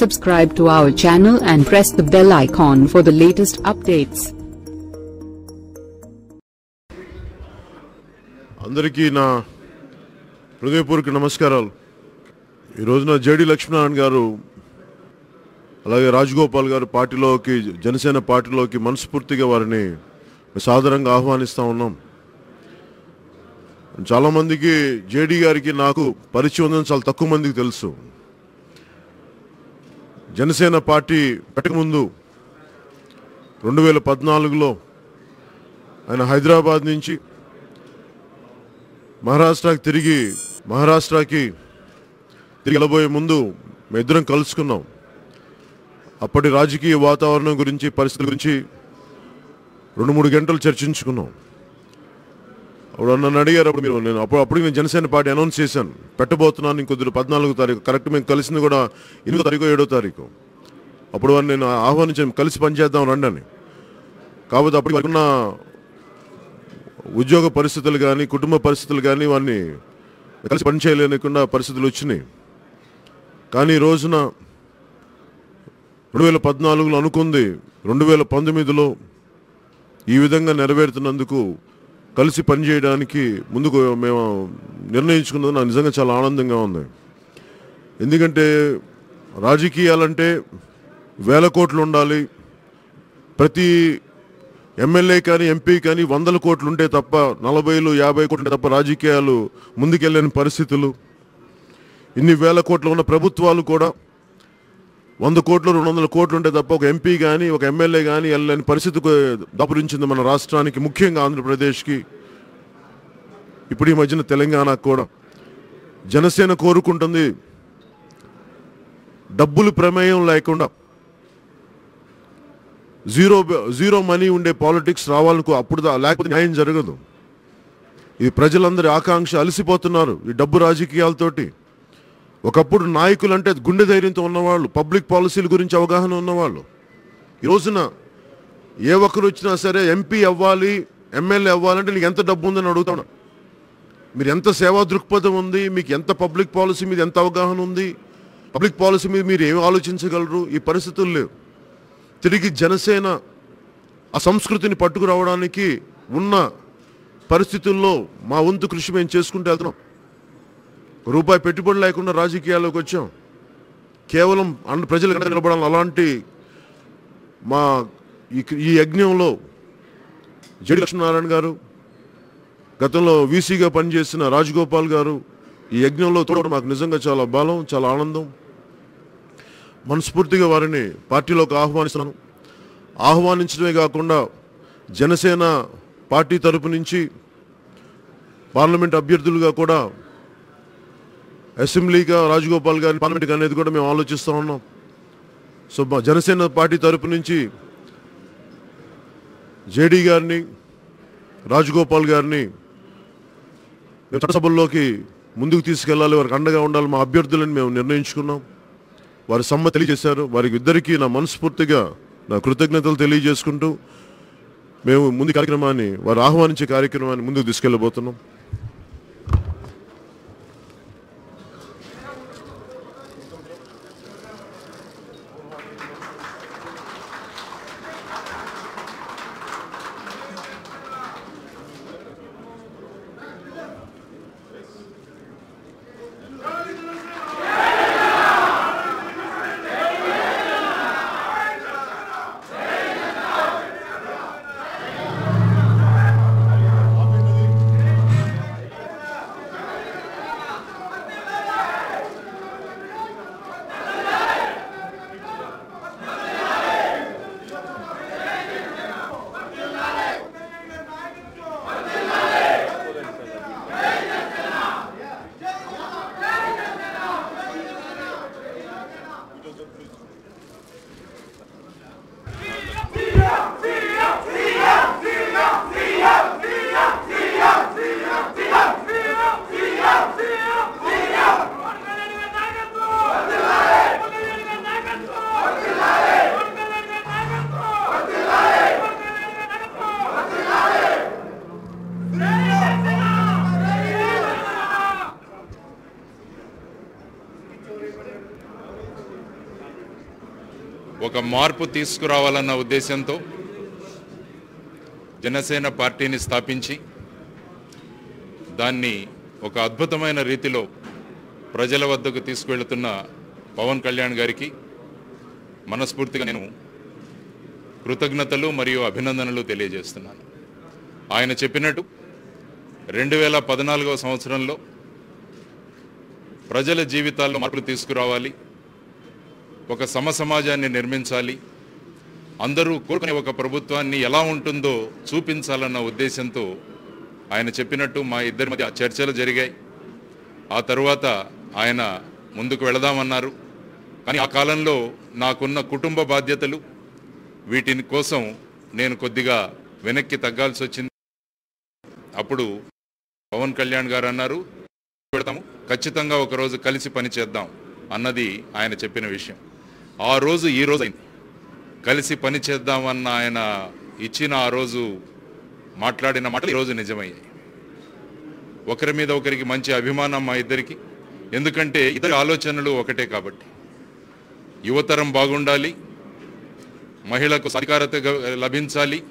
Subscribe to our channel and press the bell icon for the latest updates. అందరికీ నా హృదయపూర్వక నమస్కారాలు. ఈ రోజున జేడి లక్ష్మీనారాయణ గారు అలాగే రాజగోపాల్ గారు పార్టీలోకి జనసేన పార్టీలోకి మనస్ఫూర్తిగా వారిని సాదరంగా ఆహ్వానిస్తూ ఉన్నాం. చాలామందికి జేడీ గారికి నాకు పరిచయం ఉందని చాలా తక్కువ మందికి తెలుసు. జనసేన పార్టీ పెట్టకముందు రెండు వేల పద్నాలుగులో ఆయన హైదరాబాద్ నుంచి మహారాష్ట్రకి తిరిగి మహారాష్ట్రకి తిరిగి వెళ్ళబోయే ముందు మేము ఇద్దరం కలుసుకున్నాం. అప్పటి రాజకీయ వాతావరణం గురించి పరిస్థితుల గురించి రెండు మూడు గంటలు చర్చించుకున్నాం. అప్పుడు నన్ను అడిగారు అప్పుడు మీరు నేను అప్పుడు అప్పుడు నేను జనసేన పార్టీ అనౌన్స్ చేశాను. పెట్టబోతున్నాను ఇంకొద్ది పద్నాలుగో తారీఖు. కరెక్ట్ మేము కలిసింది కూడా ఎనిమిదో తారీఖు ఏడో తారీఖు. అప్పుడు వారిని నేను ఆహ్వానించాను కలిసి పనిచేద్దాం రండి అని. కాకపోతే అప్పుడు వారికి ఉన్న ఉద్యోగ పరిస్థితులు కానీ కుటుంబ పరిస్థితులు కానీ వారిని కలిసి పనిచేయలేకుండా పరిస్థితులు వచ్చినాయి. కానీ ఈ రోజున రెండు వేల పద్నాలుగులో అనుకుంది రెండు వేల పంతొమ్మిదిలో ఈ విధంగా నెరవేరుతున్నందుకు కలిసి పనిచేయడానికి ముందుకు మేము నిర్ణయించుకున్నది నాకు నిజంగా చాలా ఆనందంగా ఉంది. ఎందుకంటే రాజకీయాలంటే వేల కోట్లు ఉండాలి. ప్రతి ఎమ్మెల్యే కానీ ఎంపీ కానీ వందల కోట్లు ఉంటే తప్ప నలభైలు యాభై కోట్లు ఉంటే తప్ప రాజకీయాలు ముందుకెళ్ళని పరిస్థితులు. ఇన్ని వేల కోట్లు ఉన్న ప్రభుత్వాలు కూడా వంద కోట్లు రెండు వందల కోట్లు ఉంటే తప్ప ఒక ఎంపీ కానీ ఒక ఎమ్మెల్యే కానీ వెళ్ళని పరిస్థితికి దాపురించింది మన రాష్ట్రానికి ముఖ్యంగా ఆంధ్రప్రదేశ్కి. ఇప్పుడు ఈ మధ్యన తెలంగాణకు కూడా జనసేన కోరుకుంటుంది. డబ్బులు ప్రమేయం లేకుండా జీరో జీరో మనీ ఉండే పాలిటిక్స్ రావాలనుకో అప్పుడు లేకపోతే న్యాయం జరగదు. ఇది ప్రజలందరి ఆకాంక్ష అలసిపోతున్నారు ఈ డబ్బు రాజకీయాలతోటి. ఒకప్పుడు నాయకులు అంటే గుండె ధైర్యంతో ఉన్నవాళ్ళు పబ్లిక్ పాలసీల గురించి అవగాహన ఉన్నవాళ్ళు. ఈ రోజున ఏ ఒక్కరు వచ్చినా సరే ఎంపీ అవ్వాలి ఎమ్మెల్యే అవ్వాలంటే నీకు ఎంత డబ్బు ఉందని అడుగుతాను మీరు ఎంత సేవా దృక్పథం ఉంది మీకు ఎంత పబ్లిక్ పాలసీ మీద ఎంత అవగాహన ఉంది పబ్లిక్ పాలసీ మీద మీరు ఏమి ఆలోచించగలరు ఈ పరిస్థితులు లేవు. తిరిగి జనసేన ఆ సంస్కృతిని పట్టుకురావడానికి ఉన్న పరిస్థితుల్లో మా వంతు కృషి మేము చేసుకుంటూ వెళ్తున్నాం. రూపాయి పెట్టుబడి లేకుండా రాజకీయాల్లోకి వచ్చాం. కేవలం అన్న ప్రజల కంటే నిలబడాలి అలాంటి మా ఈ ఈ యజ్ఞంలో జడి లక్ష్మీనారాయణ గారు గతంలో వీసీగా పనిచేసిన రాజగోపాల్ గారు ఈ యజ్ఞంలో తోడు మాకు నిజంగా చాలా బలం చాలా ఆనందం. మనస్ఫూర్తిగా వారిని పార్టీలోకి ఆహ్వానిస్తున్నాను. ఆహ్వానించడమే కాకుండా జనసేన పార్టీ తరపు నుంచి పార్లమెంట్ అభ్యర్థులుగా కూడా అసెంబ్లీగా రాజగోపాల్ గారిని పార్లమెంట్కి అనేది కూడా మేము ఆలోచిస్తూ ఉన్నాం. సో మా జనసేన పార్టీ తరపు నుంచి జేడీ గారిని రాజగోపాల్ గారిని చట్టసభల్లోకి ముందుకు తీసుకెళ్ళాలి వారికి అండగా ఉండాలి మా అభ్యర్థులని మేము నిర్ణయించుకున్నాం. వారి సమ్మతి తెలియజేశారు. వారికి ఇద్దరికీ నా మనస్ఫూర్తిగా నా కృతజ్ఞతలు తెలియజేసుకుంటూ మేము ముందు కార్యక్రమాన్ని వారు ఆహ్వానించే కార్యక్రమాన్ని ముందుకు తీసుకెళ్ళబోతున్నాం. మార్పు తీసుకురావాలన్న ఉద్దేశంతో జనసేన పార్టీని స్థాపించి దాన్ని ఒక అద్భుతమైన రీతిలో ప్రజల వద్దకు తీసుకువెళుతున్న పవన్ కళ్యాణ్ గారికి మనస్ఫూర్తిగా నేను కృతజ్ఞతలు మరియు అభినందనలు తెలియజేస్తున్నాను. ఆయన చెప్పినట్టు రెండు వేల పద్నాలుగవ సంవత్సరంలో ప్రజల జీవితాల్లో మార్పులు తీసుకురావాలి. ఒక సమ సమాజాన్ని నిర్మించాలి. అందరూ కోరుకునే ఒక ప్రభుత్వాన్ని ఎలా ఉంటుందో చూపించాలన్న ఉద్దేశంతో ఆయన చెప్పినట్టు మా ఇద్దరి మధ్య చర్చలు జరిగాయి. ఆ తరువాత ఆయన ముందుకు వెళదామన్నారు. కానీ ఆ కాలంలో నాకున్న కుటుంబ బాధ్యతలు వీటిని కోసం నేను కొద్దిగా వెనక్కి తగ్గాల్సి వచ్చింది. అప్పుడు పవన్ కళ్యాణ్ గారు అన్నారు పెడతాము. ఖచ్చితంగా ఒక రోజు కలిసి పని చేద్దాం అన్నది ఆయన చెప్పిన విషయం. ఆ రోజు ఈ రోజు అయింది. కలిసి పని చేద్దామన్న ఆయన ఇచ్చిన ఆ రోజు మాట్లాడిన మాటలు ఈరోజు నిజమయ్యాయి. ఒకరి మీద ఒకరికి మంచి అభిమానం మా ఇద్దరికి. ఎందుకంటే ఇద్దరి ఆలోచనలు ఒకటే కాబట్టి. యువతరం బాగుండాలి మహిళకు సాధికారత లభించాలి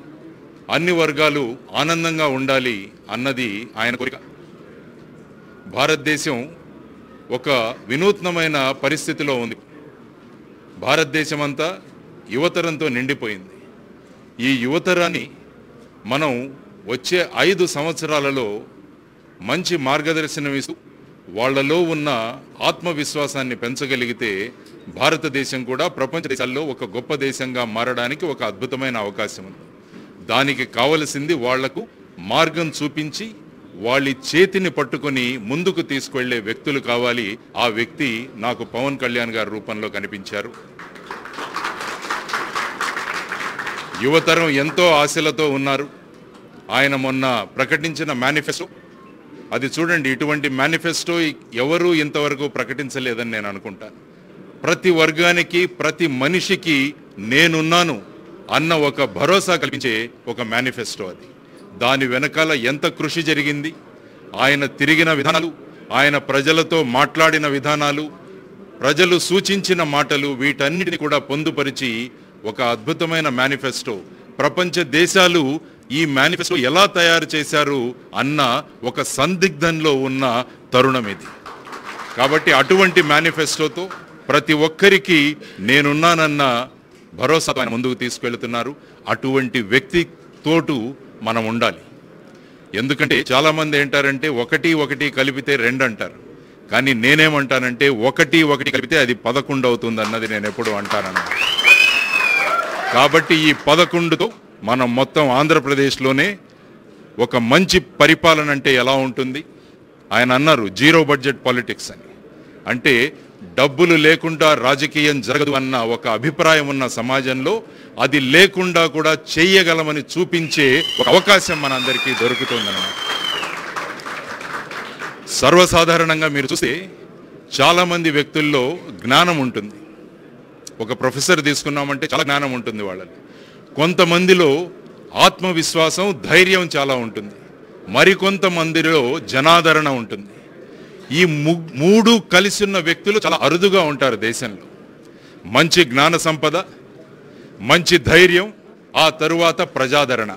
అన్ని వర్గాలు ఆనందంగా ఉండాలి అన్నది ఆయన కోరిక. భారతదేశం ఒక వినూత్నమైన పరిస్థితిలో ఉంది. భారతదేశం అంతా యువతరంతో నిండిపోయింది. ఈ యువతరాన్ని మనం వచ్చే ఐదు సంవత్సరాలలో మంచి మార్గదర్శనం ఇస్తూ వాళ్ళలో ఉన్న ఆత్మవిశ్వాసాన్ని పెంచగలిగితే భారతదేశం కూడా ప్రపంచ దేశాల్లో ఒక గొప్ప దేశంగా మారడానికి ఒక అద్భుతమైన అవకాశం ఉంది. దానికి కావలసింది వాళ్ళకు మార్గం చూపించి వాళ్ళ చేతిని పట్టుకొని ముందుకు తీసుకువెళ్ళే వ్యక్తులు కావాలి. ఆ వ్యక్తి నాకు పవన్ కళ్యాణ్ గారి రూపంలో కనిపించారు. యువతరం ఎంతో ఆశలతో ఉన్నారు. ఆయన మొన్న ప్రకటించిన మేనిఫెస్టో. అది చూడండి ఇటువంటి మేనిఫెస్టో ఎవరూ ఇంతవరకు ప్రకటించలేదని నేను అనుకుంటాను ప్రతి వర్గానికి ప్రతి మనిషికి నేనున్నాను అన్న ఒక భరోసా కల్పించే ఒక మేనిఫెస్టో అది. దాని వెనకాల ఎంత కృషి జరిగింది? ఆయన తిరిగిన విధానాలు ఆయన ప్రజలతో మాట్లాడిన విధానాలు ప్రజలు సూచించిన మాటలు వీటన్నిటిని కూడా పొందుపరిచి ఒక అద్భుతమైన మేనిఫెస్టో. ప్రపంచ దేశాలు ఈ మేనిఫెస్టో ఎలా తయారు చేశారు అన్న ఒక సందిగ్ధంలో ఉన్న తరుణం ఇది. కాబట్టి అటువంటి మేనిఫెస్టోతో ప్రతి ఒక్కరికి నేనున్నానన్న భరోసా ముందుకు తీసుకెళ్తున్నారు. అటువంటి వ్యక్తి తోటు మనం ఉండాలి. ఎందుకంటే చాలామంది ఏంటారంటే ఒకటి ఒకటి కలిపితే రెండు అంటారు. కానీ నేనేమంటానంటే ఒకటి ఒకటి కలిపితే అది పదకొండు అవుతుంది అన్నది నేను ఎప్పుడు అంటానన్న. కాబట్టి ఈ పదకొండుతో మనం మొత్తం ఆంధ్రప్రదేశ్లోనే ఒక మంచి పరిపాలన అంటే ఎలా ఉంటుంది? ఆయన అన్నారు జీరో బడ్జెట్ పాలిటిక్స్ అని. అంటే డబ్బులు లేకుండా రాజకీయం జరగదు అన్న ఒక అభిప్రాయం ఉన్న సమాజంలో అది లేకుండా కూడా చేయగలమని చూపించే ఒక అవకాశం మనందరికీ దొరుకుతుందన్నమాట. సర్వసాధారణంగా మీరు చూస్తే చాలామంది వ్యక్తుల్లో జ్ఞానం ఉంటుంది. ఒక ప్రొఫెసర్ తీసుకున్నామంటే చాలా జ్ఞానం ఉంటుంది వాళ్ళని కొంతమందిలో ఆత్మవిశ్వాసం ధైర్యం చాలా ఉంటుంది. మరికొంతమందిలో జనాదరణ ఉంటుంది. ఈ మూడు కలిసి ఉన్న వ్యక్తులు చాలా అరుదుగా ఉంటారు దేశంలో. మంచి జ్ఞాన సంపద మంచి ధైర్యం ఆ తరువాత ప్రజాదరణ.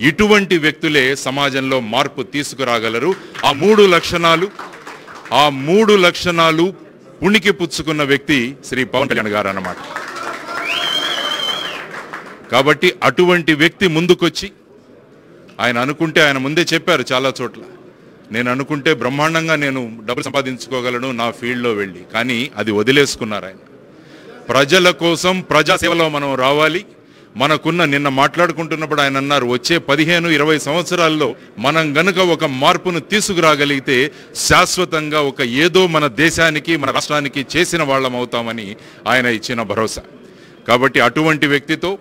ఇటువంటి వ్యక్తులే సమాజంలో మార్పు తీసుకురాగలరు. ఆ మూడు లక్షణాలు ఆ మూడు లక్షణాలు పుణికి పుచ్చుకున్న వ్యక్తి శ్రీ పవన్ కళ్యాణ్ గారు అన్నమాట. కాబట్టి అటువంటి వ్యక్తి ముందుకొచ్చి ఆయన అనుకుంటే ఆయన ముందే చెప్పారు చాలా చోట్ల. నేను అనుకుంటే బ్రహ్మాండంగా నేను డబ్బులు సంపాదించుకోగలను నా ఫీల్డ్లో వెళ్ళి. కానీ అది వదిలేసుకున్నారు ఆయన. ప్రజల కోసం ప్రజాసేవలో మనం రావాలి. మనకున్న నిన్న మాట్లాడుకుంటున్నప్పుడు ఆయన అన్నారు వచ్చే పదిహేను ఇరవై సంవత్సరాల్లో మనం గనుక ఒక మార్పును తీసుకురాగలిగితే శాశ్వతంగా ఒక ఏదో మన దేశానికి మన రాష్ట్రానికి చేసిన వాళ్ళం అవుతామని ఆయన ఇచ్చిన భరోసా. కాబట్టి అటువంటి వ్యక్తితో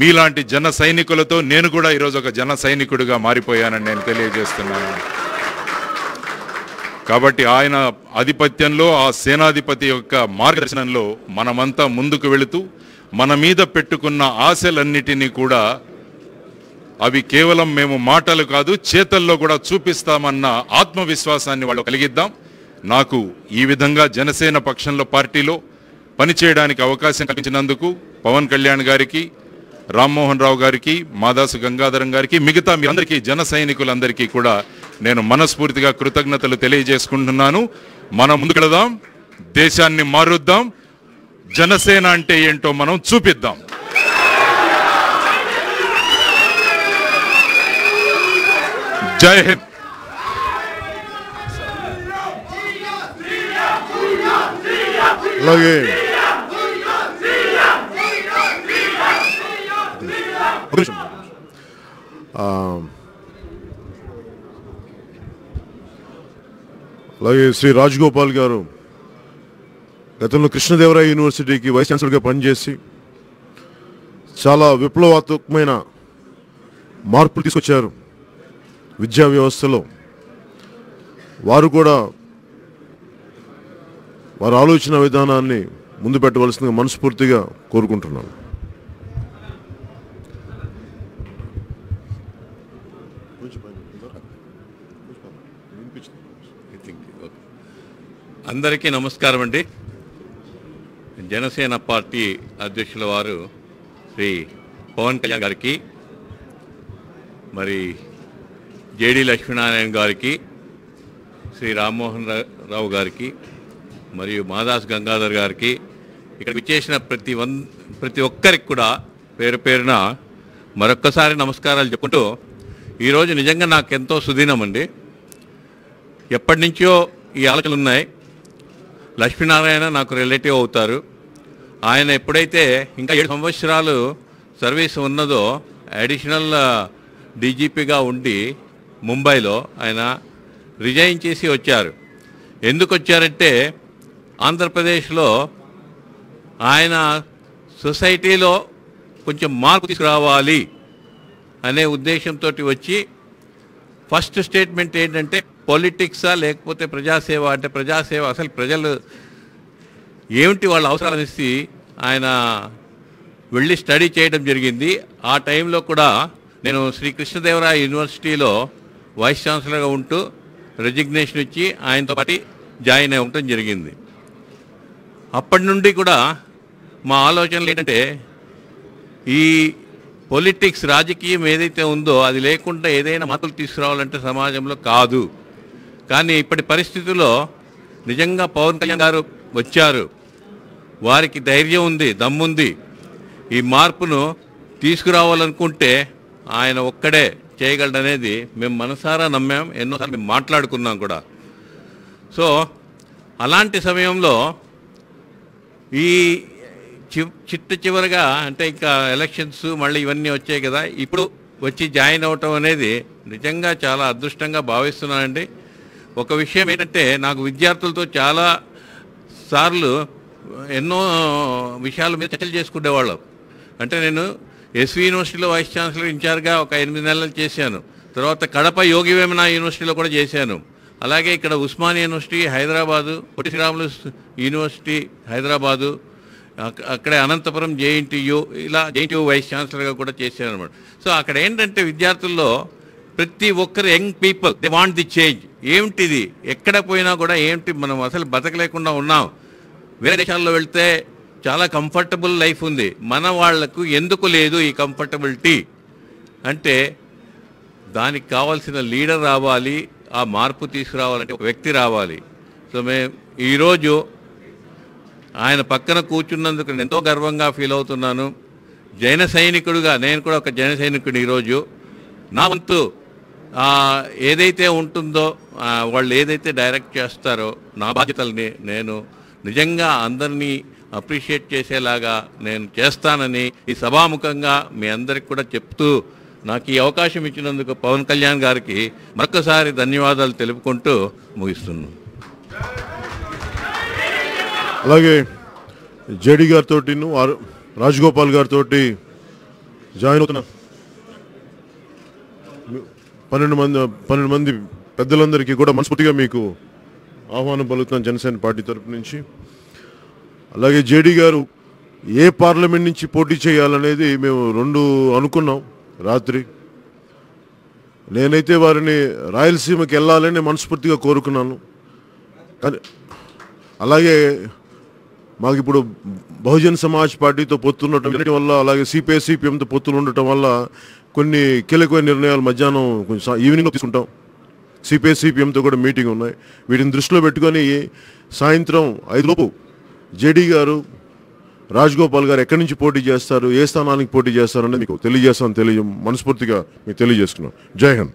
మీలాంటి జన సైనికులతో నేను కూడా ఈరోజు ఒక జన సైనికుడిగా మారిపోయానని నేను తెలియజేస్తున్నాను. కాబట్టి ఆయన ఆధిపత్యంలో ఆ సేనాధిపతి యొక్క మార్గదర్శనంలో మనమంతా ముందుకు వెళుతూ మన మీద పెట్టుకున్న ఆశలన్నిటినీ కూడా అవి కేవలం మేము మాటలు కాదు చేతల్లో కూడా చూపిస్తామన్న ఆత్మవిశ్వాసాన్ని వాళ్ళు కలిగిద్దాం. నాకు ఈ విధంగా జనసేన పక్షంలో పార్టీలో పనిచేయడానికి అవకాశం కల్పించినందుకు పవన్ కళ్యాణ్ గారికి రామ్మోహన్ రావు గారికి మాదాసు గంగాధరం గారికి మిగతా మీ అందరికీ జన సైనికులందరికీ కూడా నేను మనస్ఫూర్తిగా కృతజ్ఞతలు తెలియజేసుకుంటున్నాను. మనం ముందుకెళదాం దేశాన్ని మారుద్దాం జనసేన అంటే ఏంటో మనం చూపిద్దాం. జై హింద్. అలాగే. ఒక um, అలాగే శ్రీ రాజగోపాల్ గారు గతంలో కృష్ణదేవరాయ యూనివర్సిటీకి వైస్ ఛాన్సలర్గా పనిచేసి చాలా విప్లవాత్మకమైన మార్పులు తీసుకొచ్చారు విద్యా వ్యవస్థలో. వారు కూడా వారి ఆలోచన విధానాన్ని ముందు పెట్టవలసిందిగా మనస్ఫూర్తిగా కోరుకుంటున్నాను. అందరికీ నమస్కారం అండి. జనసేన పార్టీ అధ్యక్షుల వారు శ్రీ పవన్ కళ్యాణ్ గారికి మరి జేడి లక్ష్మీనారాయణ గారికి శ్రీ రామ్మోహన్ రావు గారికి మరియు మాదాస్ గంగాధర్ గారికి ఇక్కడ విచ్చేసిన ప్రతి వన్ ప్రతి ఒక్కరికి కూడా పేరు పేరున మరొక్కసారి నమస్కారాలు చెప్పుకుంటూ ఈరోజు నిజంగా నాకు ఎంతో సుదీనం అండి. ఎప్పటి నుంచో ఈ ఆలోచనలు ఉన్నాయి. లక్ష్మీనారాయణ నాకు రిలేటివ్ అవుతారు. ఆయన ఎప్పుడైతే ఇంకా ఏడు సంవత్సరాలు సర్వీస్ ఉన్నదో అడిషనల్ డీజీపీగా ఉండి ముంబైలో ఆయన రిజైన్ చేసి వచ్చారు. ఎందుకు వచ్చారంటే ఆంధ్రప్రదేశ్లో ఆయన సొసైటీలో కొంచెం మార్పు తీసుకురావాలి అనే ఉద్దేశంతో వచ్చి ఫస్ట్ స్టేట్మెంట్ ఏంటంటే పొలిటిక్సా లేకపోతే ప్రజాసేవ? అంటే ప్రజాసేవ అసలు ప్రజలు ఏమిటి వాళ్ళ అవసరాలు ఇస్తే ఆయన వెళ్ళి స్టడీ చేయడం జరిగింది. ఆ టైంలో కూడా నేను శ్రీ కృష్ణదేవరాయ యూనివర్సిటీలో వైస్ ఛాన్సలర్గా ఉంటూ రెజిగ్నేషన్ ఇచ్చి ఆయనతో పాటు జాయిన్ అయి ఉండటం జరిగింది. అప్పటి నుండి కూడా మా ఆలోచనలు ఏంటంటే ఈ పొలిటిక్స్ రాజకీయం ఏదైతే ఉందో అది లేకుండా ఏదైనా మార్పులు తీసుకురావాలంటే సమాజంలో కాదు. కానీ ఇప్పటి పరిస్థితుల్లో నిజంగా పవన్ కళ్యాణ్ గారు వచ్చారు. వారికి ధైర్యం ఉంది దమ్ముంది. ఈ మార్పును తీసుకురావాలనుకుంటే ఆయన ఒక్కడే చేయగలడనేది మేము మనసారా నమ్మాం ఎన్నోసార్లు మేము మాట్లాడుకున్నాం కూడా. సో అలాంటి సమయంలో ఈ చి చిట్ట చివరిగా అంటే ఇంకా ఎలక్షన్స్ మళ్ళీ ఇవన్నీ వచ్చాయి కదా ఇప్పుడు వచ్చి జాయిన్ అవటం అనేది నిజంగా చాలా అదృష్టంగా భావిస్తున్నానండి. ఒక విషయం ఏంటంటే నాకు విద్యార్థులతో చాలా సార్లు ఎన్నో విషయాల మీద చర్చలు చేసుకునేవాళ్ళం. అంటే నేను ఎస్వి యూనివర్సిటీలో వైస్ ఛాన్సలర్ ఇన్ఛార్జ్గా ఒక ఎనిమిది నెలలు చేశాను. తర్వాత కడప యోగి వేమన యూనివర్సిటీలో కూడా చేశాను. అలాగే ఇక్కడ ఉస్మాన్ యూనివర్సిటీ హైదరాబాదు పొట్టి శ్రీరాములు యూనివర్సిటీ హైదరాబాదు అక్కడే అనంతపురం జేఎన్టీయు ఇలా జేఎన్టీయు వైస్ ఛాన్సలర్గా కూడా చేశాను అనమాట సో అక్కడ ఏంటంటే విద్యార్థుల్లో ప్రతి ఒక్కరు young people they want the change. ఏమిటిది? ఎక్కడ పోయినా కూడా ఏమిటి? మనం అసలు బతకలేకుండా ఉన్నాం. వేరే దేశాల్లో వెళ్తే చాలా కంఫర్టబుల్ లైఫ్ ఉంది. మన వాళ్ళకు ఎందుకు లేదు ఈ కంఫర్టబిలిటీ అంటే దానికి కావాల్సిన లీడర్ రావాలి ఆ మార్పు తీసుకురావాలంటే ఒక వ్యక్తి రావాలి. సో మేము ఈరోజు ఆయన పక్కన కూర్చున్నందుకు నేను ఎంతో గర్వంగా ఫీల్ అవుతున్నాను. జైన సైనికుడుగా నేను కూడా ఒక జైన సైనికుడు ఈరోజు నా వంతు ఏదైతే ఉంటుందో వాళ్ళు ఏదైతే డైరెక్ట్ చేస్తారో నా బాధ్యతల్ని నేను నిజంగా అందరినీ అప్రిషియేట్ చేసేలాగా నేను చేస్తానని ఈ సభాముఖంగా మీ అందరికి కూడా చెప్తూ నాకు ఈ అవకాశం ఇచ్చినందుకు పవన్ కళ్యాణ్ గారికి మరొకసారి ధన్యవాదాలు తెలుపుకుంటూ ముగిస్తున్నాను. అలాగే జేడీ గారితో రాజగోపాల్ గారితో జాయిన్ అవుతున్నాను. పన్నెండు మంది పన్నెండు మంది పెద్దలందరికీ కూడా మనస్ఫూర్తిగా మీకు ఆహ్వానం పలుకుతున్నాను జనసేన పార్టీ తరపు నుంచి. అలాగే జేడీ గారు ఏ పార్లమెంట్ నుంచి పోటీ చేయాలనేది మేము రెండు అనుకున్నాం రాత్రి. నేనైతే వారిని రాయలసీమకి వెళ్ళాలని మనస్ఫూర్తిగా కోరుకున్నాను. కానీ అలాగే మాకు ఇప్పుడు బహుజన్ సమాజ్ పార్టీతో పొత్తుండటం వల్ల అలాగే సిపిఐ సిపిఎంతో పొత్తులు ఉండటం వల్ల కొన్ని కీలకమైన నిర్ణయాలు మధ్యాహ్నం కొంచెం ఈవినింగ్ తీసుకుంటాం. సిపిఎస్ సిపిఎంతో కూడా మీటింగ్ ఉన్నాయి. వీటిని దృష్టిలో పెట్టుకొని సాయంత్రం ఐదులోపు జేడీ గారు రాజగోపాల్ గారు ఎక్కడి నుంచి పోటీ చేస్తారు ఏ స్థానానికి పోటీ చేస్తారు అనేది మీకు తెలియజేస్తాను తెలియ మనస్ఫూర్తిగా మీకు తెలియజేసుకున్నాం జై హింద్.